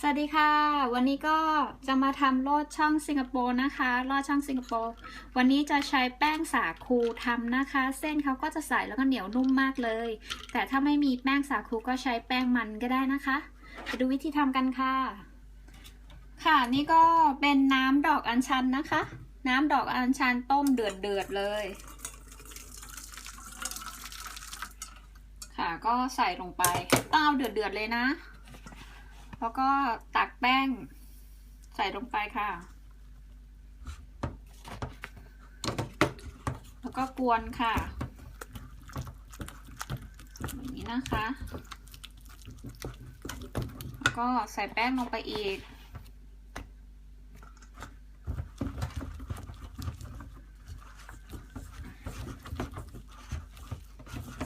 สวัสดีค่ะ วันนี้ก็จะมาทำโลดช่องสิงคโปร์นะคะโลดช่องสิงคโปร์วันนี้จะใช้แป้งสาคูทำนะคะ เส้นเขาก็จะใสแล้วก็เหนียวนุ่มมากเลย แต่ถ้าไม่มีแป้งสาคูก็ใช้แป้งมันก็ได้นะคะไปดูวิธีทำกันค่ะ ค่ะนี่ก็เป็นน้ำดอกอัญชันนะคะ น้ำดอกอัญชันต้มเดือดเดือดเลย ค่ะก็ใส่ลงไปต้องเอาเดือดเดือดเลยนะ แล้วก็ตักแป้งใส่ลงไปค่ะ แล้วก็กวนค่ะแบบนี้นะคะ แล้วก็ใส่แป้งลงไปอีก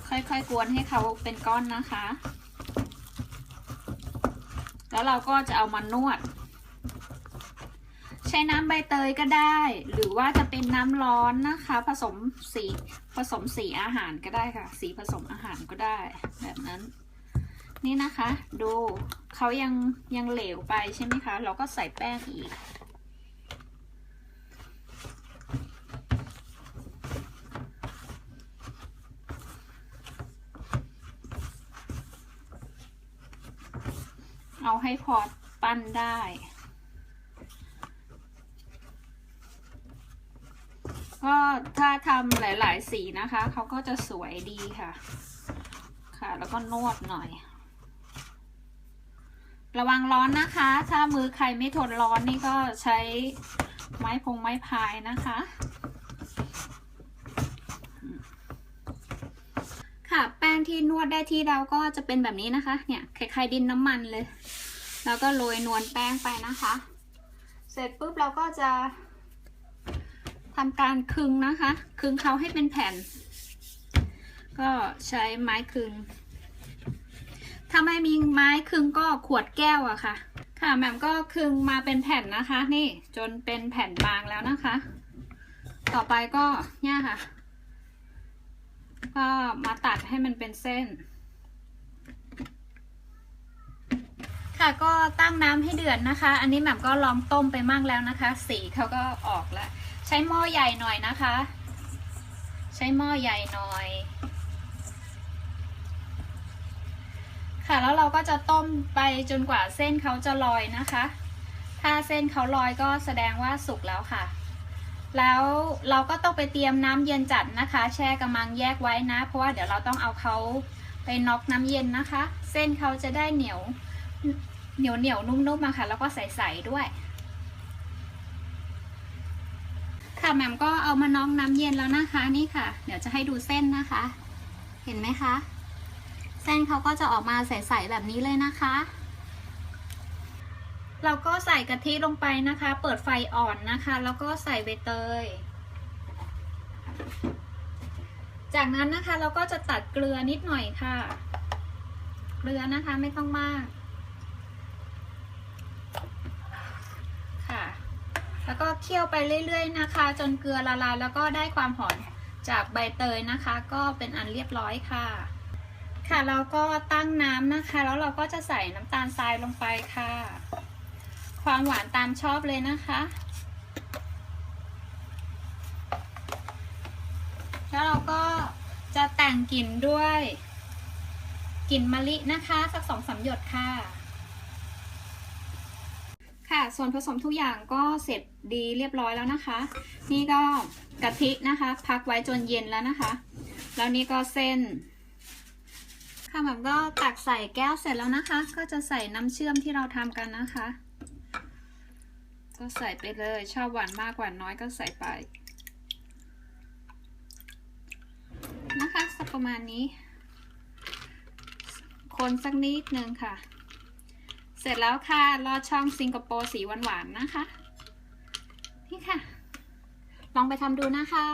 ค่อยๆกวนให้เขาเป็นก้อนนะคะ แล้วเราก็จะเอามานวด ใช้น้ำใบเตยก็ได้ หรือว่าจะเป็นน้ำร้อนนะคะ ผสมสีผสมสีอาหารก็ได้ค่ะ สีผสมอาหารก็ได้ แบบนั้น นี่นะคะ ดูเขายังยังเหลวไปใช่ไหมคะ เราก็ใส่แป้งอีก เอาให้พอปั้นได้ ก็ถ้าทำหลาย ๆ สีนะคะ เขาก็จะสวยดีค่ะ ค่ะ แล้วก็นวดหน่อย ระวังร้อนนะคะ ถ้ามือใครไม่ทนร้อนนี่ก็ใช้ไม้พงไม้พายนะคะ ค่ะแป้ง ที่นวดได้ที่เราก็จะเป็นแบบนี้นะคะ เนี่ยคล้ายๆดินน้ำมันเลย แล้วก็โรยนวลแป้งไปนะคะ เสร็จปุ๊บเราก็จะทำการคึงนะคะ คึงเขาให้เป็นแผ่น ก็ใช้ไม้คึง ถ้าไม่มีไม้คึงก็ขวดแก้วอะค่ะ ค่ะแหม่มก็คึงมาเป็นแผ่นนะคะ นี่จนเป็นแผ่นบางแล้วนะคะ ต่อไปก็เนี่ยค่ะ ก็มาตัดให้มันเป็นเส้น ค่ะก็ตั้งน้ำให้เดือดนะคะ อันนี้แหม่มก็ลองต้มไปมั่งแล้วนะคะ สีเขาก็ออกแล้ว ใช้หม้อใหญ่หน่อยนะคะ ใช้หม้อใหญ่หน่อย ค่ะแล้วเราก็จะต้มไปจนกว่าเส้นเขาจะลอยนะคะ ถ้าเส้นเขาลอยก็แสดงว่าสุกแล้วค่ะ แล้วเราก็ต้องไปเตรียมน้ำเย็นจัดนะคะ แช่กระมังแยกไว้นะ เพราะว่าเดี๋ยวเราต้องเอาเขาไปน็อกน้ำเย็นนะคะ เส้นเขาจะได้เหนียวเหนียวเหนียวนุ่มๆมาค่ะ แล้วก็ใสๆด้วย ค่ะแหม่มก็เอามาน็อกน้ำเย็นแล้วนะคะนี่ค่ะ เดี๋ยวจะให้ดูเส้นนะคะ เห็นไหมคะ เส้นเขาก็จะออกมาใสๆแบบนี้เลยนะคะ เราก็ใส่กะทิลงไปนะคะ เปิดไฟอ่อนนะคะ แล้วก็ใส่ใบเตย จากนั้นนะคะเราก็จะตัดเกลือนิดหน่อยค่ะ เกลือนะคะไม่ต้องมาก ค่ะ แล้วก็เคี่ยวไปเรื่อย ๆ นะคะ จนเกลือละลายแล้วก็ได้ความหอมจากใบเตยนะคะ ก็เป็นอันเรียบร้อยค่ะ ค่ะเราก็ตั้งน้ำนะคะ แล้วเราก็จะใส่น้ำตาลทรายลงไปค่ะ ความหวานตามชอบเลยนะคะ แล้วเราก็จะแต่งกลิ่นด้วยกลิ่นมะลินะคะ สักสองสามหยดค่ะ ค่ะส่วนผสมทุกอย่างก็เสร็จดีเรียบร้อยแล้วนะคะ นี่ก็กะทินะคะ พักไว้จนเย็นแล้วนะคะ แล้วนี่ก็เส้นค่ะแบบก็ตักใส่แก้วเสร็จแล้วนะคะ ก็จะใส่น้ำเชื่อมที่เราทำกันนะคะ ก็ใส่ไปเลย ชอบหวานมากหวานน้อยก็ใส่ไป นะคะสักประมาณนี้ คนสักนิดนึงค่ะ เสร็จแล้วค่ะรอดช่องสิงคโปร์สีหวานๆนะคะ นี่ค่ะ ลองไปทำดูนะคะ